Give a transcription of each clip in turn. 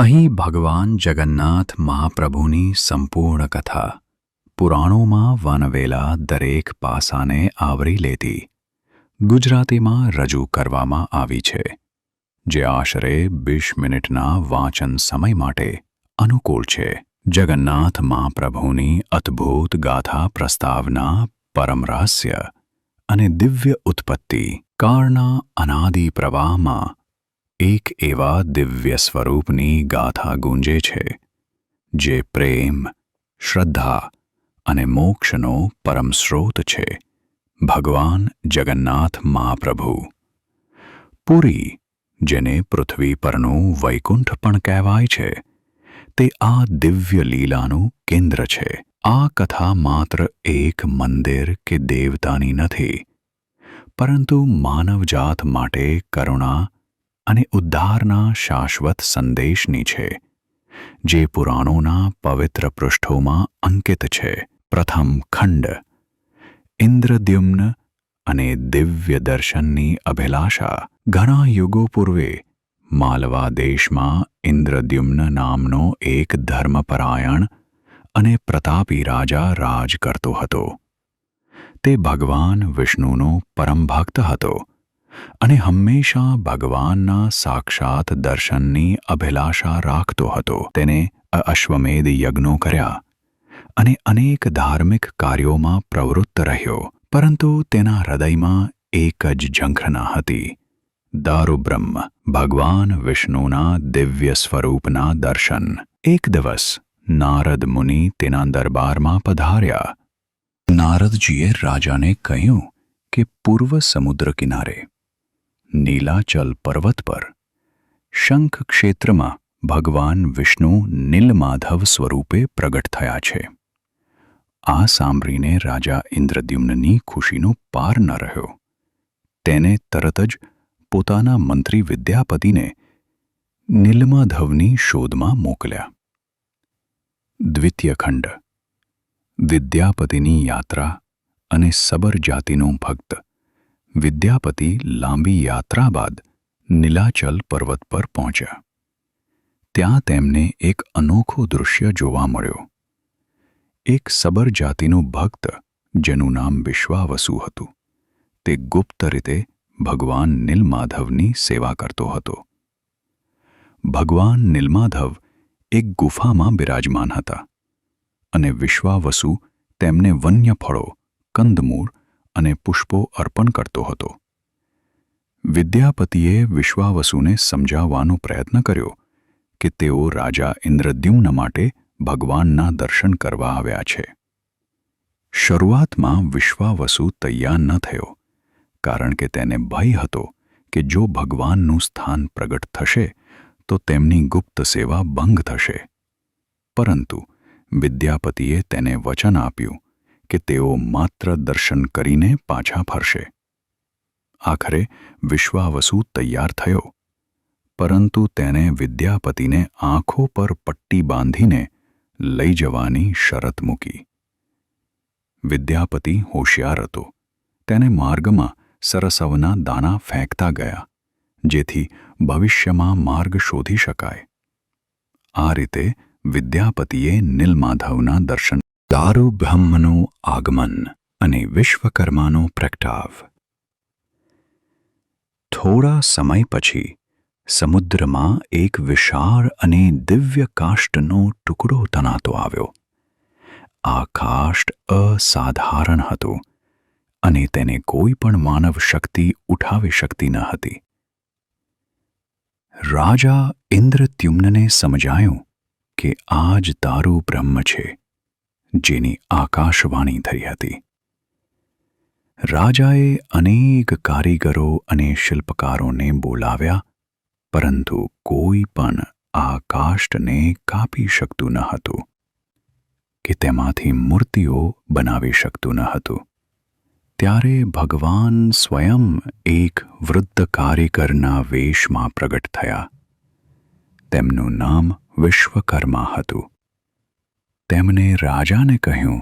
અહીં ભગવાન જગન્નાથ મહાપ્રભુની સંપૂર્ણ કથા. પુરાણોમાં વનવેલા દરેક પાસાને આવરી લેતી. ગુજરાતીમાં રજૂ કરવામાં આવી છે. જે આશરે વીસ મિનિટના વાંચન સમય માટે અનુકૂળ છે. જગન્નાથ મહાપ્રભુની અદ્ભુત ગાથા પ્રસ્તાવના પરમ રહસ્ય અને દિવ્ય ઉત્પત્તિ. કાળના અનાદિ પ્રવાહમાં એક એવા દિવ્ય સ્વરૂપની ગાથા ગુંજે છે, જે પ્રેમ, શ્રદ્ધા અને મોક્ષનો પરમ સ્રોત છે, ભગવાન જગન્નાથ મહાપ્રભુ. પુરી, જેને પૃથ્વી પરનું વૈકુંઠ પણ કહેવાય છે, તે આ દિવ્ય લીલાનું કેન્દ્ર છે. આ કથા માત્ર એક મંદિર કે દેવતાની નથી, પરંતુ માનવજાત માટે કરુણા અને ઉદ્ધારના શાશ્વત સંદેશની છે, જે પુરાણોના પવિત્ર પૃષ્ઠોમાં અંકિત છે. પ્રથમ ખંડ, ઇન્દ્રદ્યુમ્ન અને દિવ્ય દર્શનની અભિલાષા. ઘણા યુગો પૂર્વે, માલવા દેશમાં ઇન્દ્રદ્યુમ્ન નામનો એક ધર્મપરાયણ અને પ્રતાપી રાજા રાજ કરતો હતો. તે ભગવાન વિષ્ણુનો પરમ ભક્ત હતો. અને હંમેશા ભગવાનના સાક્ષાત દર્શનની અભિલાષા રાખતો હતો. તેને અશ્વમેધ યજ્ઞો કર્યા અને અનેક ધાર્મિક કાર્યોમાં પ્રવૃત્ત રહ્યો, પરંતુ તેના હૃદયમાં એક જ ઝંખના હતી. દારૂબ્રહ્મ, ભગવાન વિષ્ણુના દિવ્ય સ્વરૂપના દર્શન. એક દિવસ નારદ મુનિ તેના દરબારમાં પધાર્યા. નારદજીએ રાજાને કહ્યું કે પૂર્વ સમુદ્ર કિનારે નીલાચલ પર્વત પર. શંખ ક્ષેત્રમાં ભગવાન વિષ્ણુ નીલમાધવ સ્વરૂપે પ્રગટ થયા છે. આ સાંભળીને રાજા ઇન્દ્રદ્યુમ્નની ખુશીનો પાર ન રહ્યો. તેને તરત જ પોતાના મંત્રી વિદ્યાપતિને નીલમાધવની શોધમાં મોકલ્યા. દ્વિતીય ખંડ. વિદ્યાપતિની યાત્રા અને સબર જાતિનો ભક્ત વિદ્યાપતિ લાંબી યાત્રા બાદ નીલાચલ પર્વત પર પહોંચ્યા. ત્યાં તેમને એક અનોખો દૃશ્ય જોવા મળ્યો. એક સબર જાતિનું ભક્ત, જેનું નામ વિશ્વાવસુ હતું, તે ગુપ્ત રીતે ભગવાન નીલમાધવની સેવા કરતો હતો. ભગવાન નીલમાધવ એક ગુફામાં બિરાજમાન હતા અને વિશ્વાવસુ તેમને વન્ય ફળો, કંદમૂળ અને પુષ્પો અર્પણ કરતો હતો. વિદ્યાપતિએ વિશ્વાવસુને સમજાવવાનો પ્રયત્ન કર્યો કે તેઓ રાજા ઇન્દ્રદ્યુમ્ન માટે ભગવાનના દર્શન કરવા આવ્યા છે. શરૂઆતમાં વિશ્વાવસુ તૈયાર ન થયો, કારણ કે તેને ભય હતો કે જો ભગવાનનું સ્થાન પ્રગટ થશે, તો તેમની ગુપ્ત સેવા ભંગ થશે. પરંતુ વિદ્યાપતિએ તેને વચન આપ્યું કે તેઓ માત્ર દર્શન કરીને પાછા ફરશે. આખરે વિશ્વાવસુ તૈયાર થયો. પરંતુ તેને વિદ્યાપતિને આંખો પર પટ્ટી બાંધીને લઈ જવાની શરત મૂકી. વિદ્યાપતિ હોશિયાર હતો. તેને માર્ગમાં સરસવના દાણા ફેંકતા ગયા, જેથી ભવિષ્યમાં માર્ગ શોધી શકાય. આ રીતે વિદ્યાપતિએ નીલમાધવના દર્શન દારૂ બ્રહ્મનું આગમન અને વિશ્વકર્માનો પ્રગટાવ થોડા સમય પછી સમુદ્રમાં એક વિશાળ અને દિવ્ય કાષ્ટનો ટુકડો તનાતો આવ્યો આ કાષ્ટ અસાધારણ હતું અને તેને કોઈ પણ માનવ શક્તિ ઉઠાવી શકતી ન હતી રાજા ઇન્દ્રત્યુમ્નને સમજાયું કે આ જ તારું બ્રહ્મ છે જેની આકાશવાણી થઈ હતી. રાજાએ અનેક કારીગરો અને શિલ્પકારોને બોલાવ્યા, પરંતુ કોઈ પણ આ કાષ્ટને કાપી શકતું ન હતું કે તેમાંથી મૂર્તિઓ બનાવી શકતું ન હતું. ત્યારે ભગવાન સ્વયં એક વૃદ્ધ કારીગરના વેશમાં પ્રગટ થયા. તેમનું નામ વિશ્વકર્મા હતું. તેમણે રાજાને કહ્યું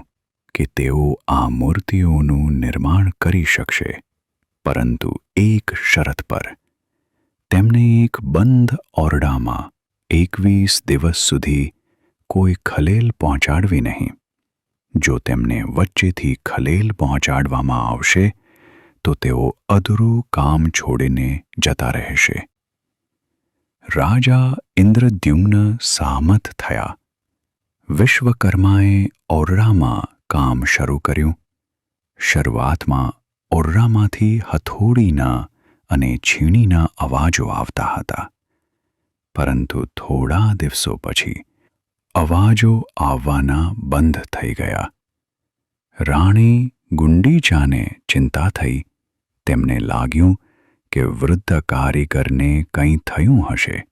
કે તેઓ આ મૂર્તિઓનું નિર્માણ કરી શકશે, પરંતુ એક શરત પર. તેમને એક બંધ ઓરડામાં એકવીસ દિવસ સુધી કોઈ ખલેલ પહોંચાડવી નહીં. જો તેમને વચ્ચેથી ખલેલ પહોંચાડવામાં આવશે, તો તેઓ અધૂરું કામ છોડીને જતા રહેશે. રાજા ઇન્દ્રદ્યુમ્ન સામત થયા. વિશ્વકર્માએ ઓર્રામાં કામ શરૂ કર્યું. શરૂઆતમાં ઓર્રામાંથી હથોડીના અને છીણીના અવાજો આવતા હતા. પરંતુ થોડા દિવસો પછી અવાજો આવવાના બંધ થઈ ગયા. રાણી ગુંડીચાને ચિંતા થઈ. તેમને લાગ્યું કે વૃદ્ધ કારીગરને કંઈ થયું હશે.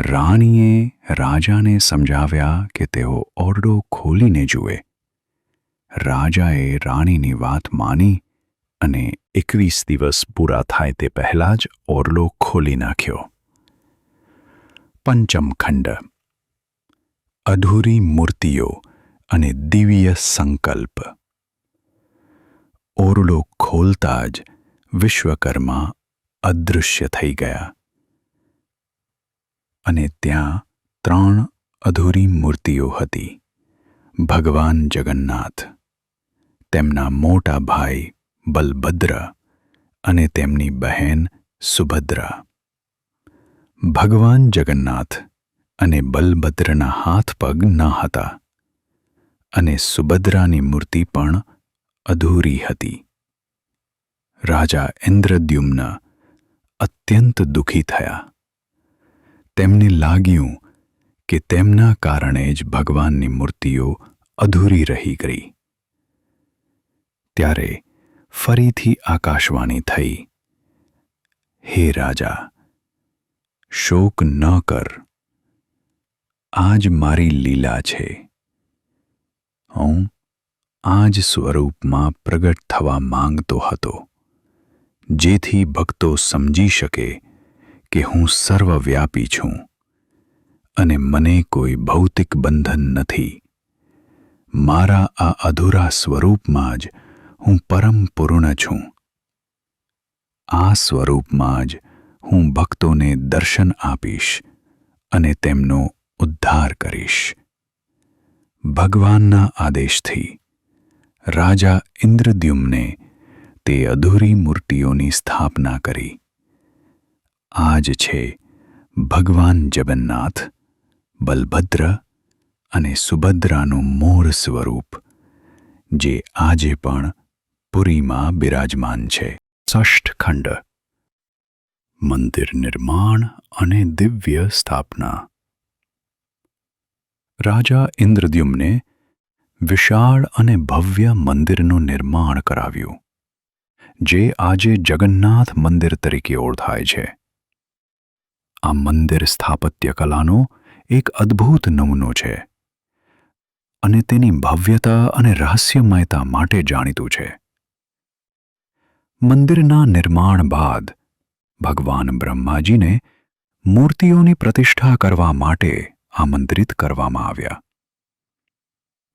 રાણીએ રાજાને સમજાવ્યા કે તેઓ ઓરડો ખોલીને જુએ. રાજાએ રાણીની વાત માની અને એકવીસ દિવસ પૂરા થાય તે પહેલાં જ ઓરડો ખોલી નાખ્યો. પંચમ ખંડ. અધૂરી મૂર્તિઓ અને દિવ્ય સંકલ્પ. ઓરડો ખોલતા જ વિશ્વકર્મા અદૃશ્ય થઈ ગયા. અને ત્યાં ત્રણ અધૂરી મૂર્તિઓ હતી. ભગવાન જગન્નાથ, તેમના મોટા ભાઈ બલભદ્ર અને તેમની બહેન સુભદ્રા. ભગવાન જગન્નાથ અને બલભદ્રના હાથ પગ ન હતા અને સુભદ્રાની મૂર્તિ પણ અધૂરી હતી. રાજા ઇન્દ્રદ્યુમ્ન અત્યંત દુઃખી થયા. તેમને લાગ્યું કે તેમના કારણે જ ભગવાનની મૂર્તિઓ અધૂરી રહી ગઈ. ત્યારે ફરીથી આકાશવાણી થઈ, હે રાજા, શોક ન કર. આજ મારી લીલા છે. હું આજ સ્વરૂપમાં પ્રગટ થવા માંગતો હતો, જેથી ભક્તો સમજી શકે કે હું સર્વવ્યાપી છું અને મને કોઈ ભૌતિક બંધન નથી. મારા આ અધૂરા સ્વરૂપમાં જ હું પરમ પૂર્ણ છું. આ સ્વરૂપમાં જ હું ભક્તોને દર્શન આપીશ અને તેમનો ઉદ્ધાર કરીશ. ભગવાનના આદેશથી રાજા ઇન્દ્રદ્યુમ્ને તે અધૂરી મૂર્તિઓની સ્થાપના કરી. આ જ છે ભગવાન જગન્નાથ, બલભદ્ર અને સુભદ્રાનું મૂળ સ્વરૂપ, જે આજે પણ પુરીમાં બિરાજમાન છે. ષષ્ઠ ખંડ. મંદિર નિર્માણ અને દિવ્ય સ્થાપના. રાજા ઇન્દ્રદ્યુમ્ને વિશાળ અને ભવ્ય મંદિરનું નિર્માણ કરાવ્યું, જે આજે જગન્નાથ મંદિર તરીકે ઓળખાય છે. આ મંદિર સ્થાપત્ય કલાનો એક અદ્ભુત નમૂનો છે અને તેની ભવ્યતા અને રહસ્યમયતા માટે જાણીતું છે. મંદિરના નિર્માણ બાદ ભગવાન બ્રહ્માજીને મૂર્તિઓની પ્રતિષ્ઠા કરવા માટે આમંત્રિત કરવામાં આવ્યા.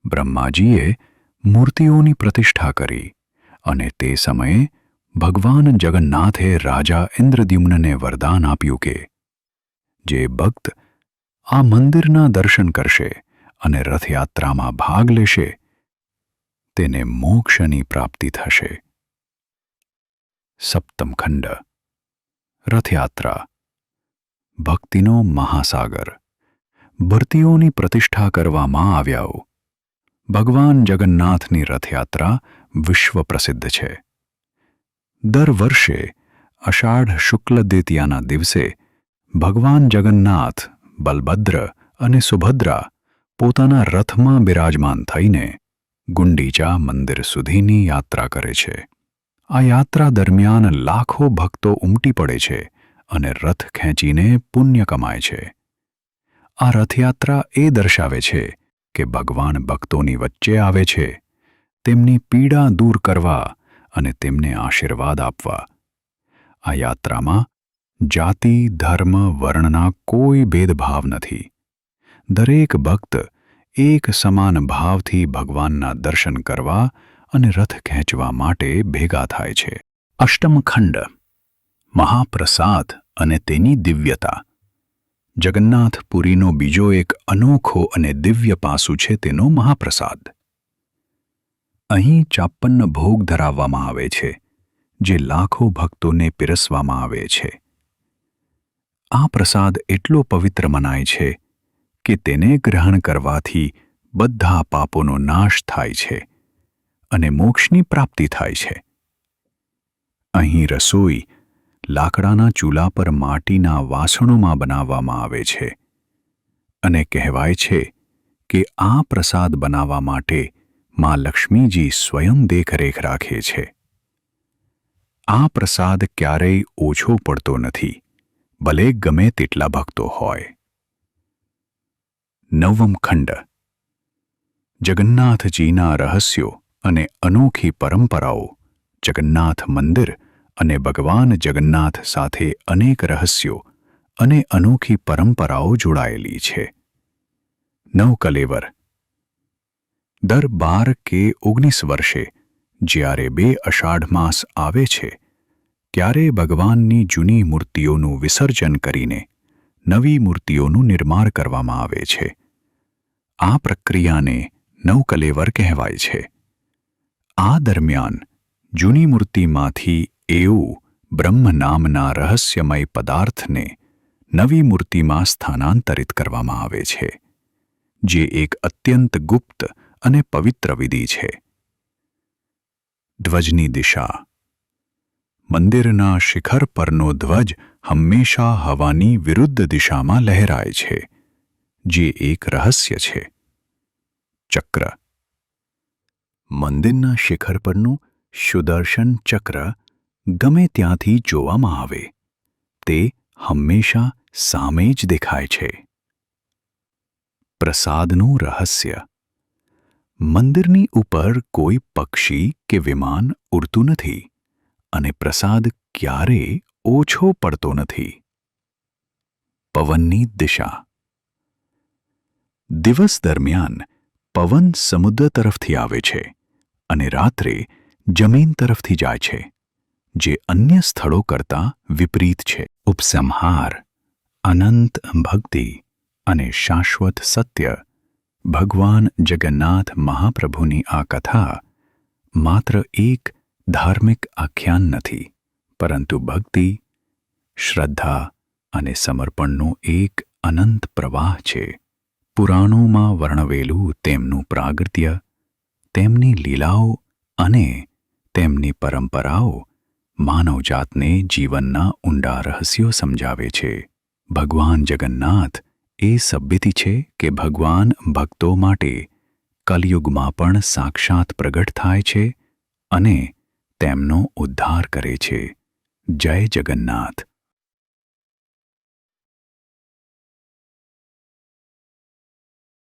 બ્રહ્માજીએ મૂર્તિઓની પ્રતિષ્ઠા કરી અને તે સમયે ભગવાન જગન્નાથે રાજા ઇન્દ્રદ્યુમ્નને વરદાન આપ્યું કે જે ભક્ત આ મંદિરના દર્શન કરશે અને રથયાત્રામાં ભાગ લેશે, તેને મોક્ષની પ્રાપ્તિ થશે. સપ્તમ ખંડ. રથયાત્રા. ભક્તિનો મહાસાગર. ભરતીઓની પ્રતિષ્ઠા કરવામાં આવ્યાઓ. ભગવાન જગન્નાથની રથયાત્રા વિશ્વ પ્રસિદ્ધ છે. દર વર્ષે અષાઢ શુક્લ દ્વિતીયાના દિવસે ભગવાન જગન્નાથ, બલભદ્ર અને સુભદ્રા પોતાના રથમાં બિરાજમાન થઈને ગુંડીચા મંદિર સુધીની યાત્રા કરે છે. આ યાત્રા દરમિયાન લાખો ભક્તો ઉમટી પડે છે અને રથ ખેંચીને પુણ્ય કમાય છે. આ રથયાત્રા એ દર્શાવે છે કે ભગવાન ભક્તોની વચ્ચે આવે છે, તેમની પીડા દૂર કરવા અને તેમને આશીર્વાદ આપવા. આ યાત્રામાં જાતિ, ધર્મ, વર્ણના કોઈ ભેદભાવ નથી. દરેક ભક્ત એક સમાન ભાવથી ભગવાનના દર્શન કરવા અને રથ ખેંચવા માટે ભેગા થાય છે. અષ્ટમ ખંડ. મહાપ્રસાદ અને તેની દિવ્યતા. જગન્નાથપુરીનો બીજો એક અનોખો અને દિવ્ય પાસું છે તેનો મહાપ્રસાદ. અહીં ચાપ્પન ભોગ ધરાવવામાં આવે છે, જે લાખો ભક્તોને પીરસવામાં આવે છે. આ પ્રસાદ એટલો પવિત્ર મનાય છે કે તેને ગ્રહણ કરવાથી બધા પાપોનો નાશ થાય છે અને મોક્ષની પ્રાપ્તિ થાય છે. અહીં રસોઈ લાકડાના ચૂલા પર માટીના વાસણોમાં બનાવવામાં આવે છે અને કહેવાય છે કે આ પ્રસાદ બનાવવા માટે માં લક્ષ્મીજી સ્વયં દેખરેખ રાખે છે. આ પ્રસાદ ક્યારેય ઓછો પડતો નથી. ભલે ગમે તેટલા ભક્તો હોય. નવમ ખંડ. જગન્નાથજીના રહસ્યો અને અનોખી પરંપરાઓ, જગન્નાથ મંદિર અને ભગવાન જગન્નાથ સાથે અનેક રહસ્યો અને અનોખી પરંપરાઓ જોડાયેલી છે. નવકલેવર. દર બાર કે ઓગણીસ વર્ષે જ્યારે બે અષાઢ માસ આવે છે ત્યારે ભગવાનની જૂની મૂર્તિઓનું વિસર્જન કરીને નવી મૂર્તિઓનું નિર્માણ કરવામાં આવે છે. આ પ્રક્રિયાને નવકલેવર કહેવાય છે. આ દરમિયાન જૂની મૂર્તિમાંથી એવું બ્રહ્મ નામના રહસ્યમય પદાર્થને નવી મૂર્તિમાં સ્થાનાંતરિત કરવામાં આવે છે, જે એક અત્યંત ગુપ્ત અને પવિત્ર વિધિ છે. ધ્વજની દિશા મંદિરના શિખર પરનો ધ્વજ હંમેશા હવાની વિરુદ્ધ દિશામાં લહેરાય છે, જે એક રહસ્ય છે. ચક્ર. મંદિરના શિખર પરનું સુદર્શન ચક્ર ગમે ત્યાંથી જોવામાં આવે, તે હંમેશા સામે જ દેખાય છે. પ્રસાદનું રહસ્ય. મંદિરની ઉપર કોઈ પક્ષી કે વિમાન ઉડતું નથી. અને પ્રસાદ ક્યારે ઓછો પડતો નથી. પવનની દિશા. દિવસ દરમિયાન પવન સમુદ્ર તરફથી આવે છે અને રાત્રે જમીન તરફથી જાય છે, જે અન્ય સ્થળો કરતાં વિપરીત છે. ઉપસંહાર, અનંત ભક્તિ અને શાશ્વત સત્ય. ભગવાન જગન્નાથ મહાપ્રભુની આ કથા માત્ર એક ધાર્મિક આખ્યાન નથી, પરંતુ ભક્તિ, શ્રદ્ધા અને સમર્પણનો એક અનંત પ્રવાહ છે. પુરાણોમાં વર્ણવેલું તેમનું પ્રાગત્ય તેમની લીલાઓ અને તેમની પરંપરાઓ માનવજાતને જીવનના ઊંડા રહસ્યો સમજાવે છે. ભગવાન જગન્નાથ એ સભ્યતિ છે કે ભગવાન ભક્તો માટે કલયુગમાં પણ સાક્ષાત પ્રગટ થાય છે અને તેમનો ઉદ્ધાર કરે છે. જય જગન્નાથ.